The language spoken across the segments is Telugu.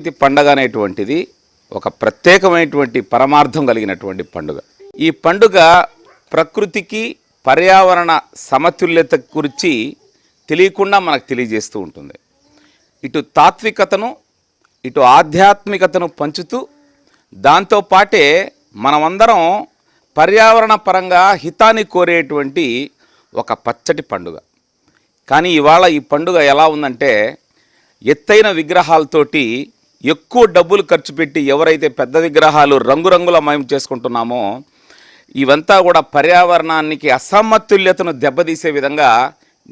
ఇది పండగ అనేటువంటిది ఒక ప్రత్యేకమైనటువంటి పరమార్థం కలిగినటువంటి పండుగ. ఈ పండుగ ప్రకృతికి పర్యావరణ సమతుల్యత గురించి తెలియకుండా మనకు తెలియజేస్తూ ఉంటుంది. ఇటు తాత్వికతను ఇటు ఆధ్యాత్మికతను పంచుతూ దాంతోపాటే మనమందరం పర్యావరణ పరంగా హితాన్ని కోరేటువంటి ఒక పచ్చటి పండుగ. కానీ ఇవాళ ఈ పండుగ ఎలా ఉందంటే ఎత్తైన విగ్రహాలతోటి ఎక్కువ డబ్బులు ఖర్చు పెట్టి ఎవరైతే పెద్ద విగ్రహాలు రంగురంగుల మయం చేసుకుంటున్నామో ఇవంతా కూడా పర్యావరణానికి అసమతుల్యతను దెబ్బతీసే విధంగా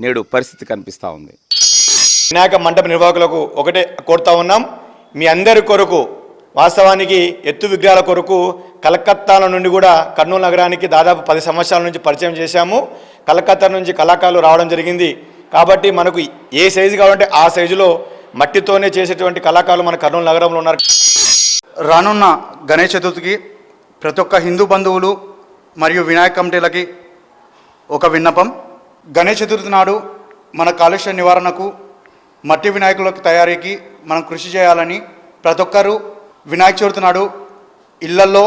నేడు పరిస్థితి కనిపిస్తూ ఉంది. వినాయక మండప నిర్వాహకులకు ఒకటే కోరుతా ఉన్నాం. మీ అందరి కొరకు వాస్తవానికి ఎత్తు విగ్రహాల కొరకు కలకత్తాల నుండి కూడా కర్నూలు నగరానికి దాదాపు పది సంవత్సరాల నుంచి పరిచయం చేశాము. కలకత్తా నుంచి కళాకారులు రావడం జరిగింది. కాబట్టి మనకు ఏ సైజు కావాలంటే ఆ సైజులో మట్టితోనే చేసేటువంటి కళాకారులు మన కర్నూలు నగరంలో ఉన్నారు. రానున్న గణేష్ చతుర్థికి ప్రతి ఒక్క హిందూ బంధువులు మరియు వినాయక కమిటీలకి ఒక విన్నపం. గణేష్ చతుర్థి నాడు మన కాలుష్య నివారణకు మట్టి వినాయకులకు తయారీకి మనం కృషి చేయాలని ప్రతి ఒక్కరూ వినాయక చవితి నాడు ఇళ్ళల్లో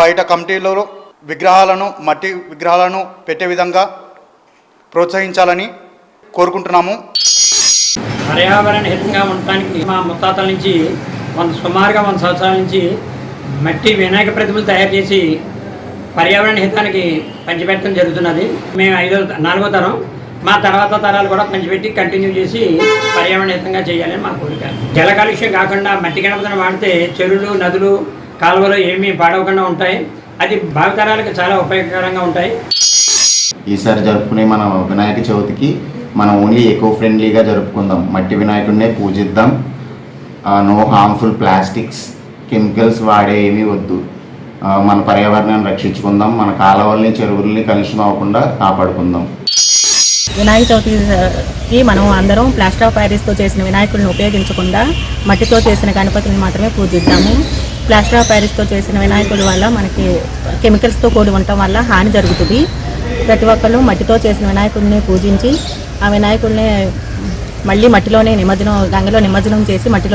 బయట కమిటీలలో విగ్రహాలను మట్టి విగ్రహాలను పెట్టే విధంగా ప్రోత్సహించాలని కోరుకుంటున్నాము. పర్యావరణ హితంగా ఉండటానికి మా ముత్తాతల నుంచి వంద సుమారుగా వంద సంవత్సరాల నుంచి మట్టి వినాయక ప్రతిమలు తయారు చేసి పర్యావరణ హితానికి పంచిపెట్టడం జరుగుతున్నది. మేము ఐదో నాలుగో తరం. మా తర్వాత తరాలు కూడా పంచిపెట్టి కంటిన్యూ చేసి పర్యావరణ హితంగా చేయాలని మా కోరిక. జల కాలుష్యం కాకుండా మట్టి గణపతిని వాడితే చెరువులు నదులు కాలువలు ఏమీ పాడవకుండా ఉంటాయి. అది భావితరాలకు చాలా ఉపయోగకరంగా ఉంటాయి. ఈసారి జరుపుకునే మన వినాయక చవితికి మనం ఓన్లీ ఎకో ఫ్రెండ్లీగా జరుపుకుందాం. మట్టి వినాయకుడినే పూజిద్దాం. నో హార్మ్ఫుల్ ప్లాస్టిక్స్ కెమికల్స్ వాడే ఏమీ వద్దు. మన పర్యావరణాన్ని రక్షించుకుందాం. మన కాలువల్ని చెరువుల్ని కలుషితం అవ్వకుండా కాపాడుకుందాం. వినాయక చవితికి మనం అందరం ప్లాస్టర్ ఆఫ్ ప్యారిస్తో చేసిన వినాయకుడిని ఉపయోగించకుండా మట్టితో చేసిన గణపతిని మాత్రమే పూజిద్దాము. ప్లాస్టర్ ఆఫ్ ప్యారిస్తో చేసిన వినాయకుడి వల్ల మనకి కెమికల్స్తో కూడి ఉండటం వల్ల హాని జరుగుతుంది. ప్రతి ఒక్కళ్ళు మట్టితో చేసిన వినాయకుడిని పూజించి ఆ వినాయకుడిని మళ్ళీ మట్టిలోనే నిమజ్జనం గంగలో నిమజ్జనం చేసి మట్టిలో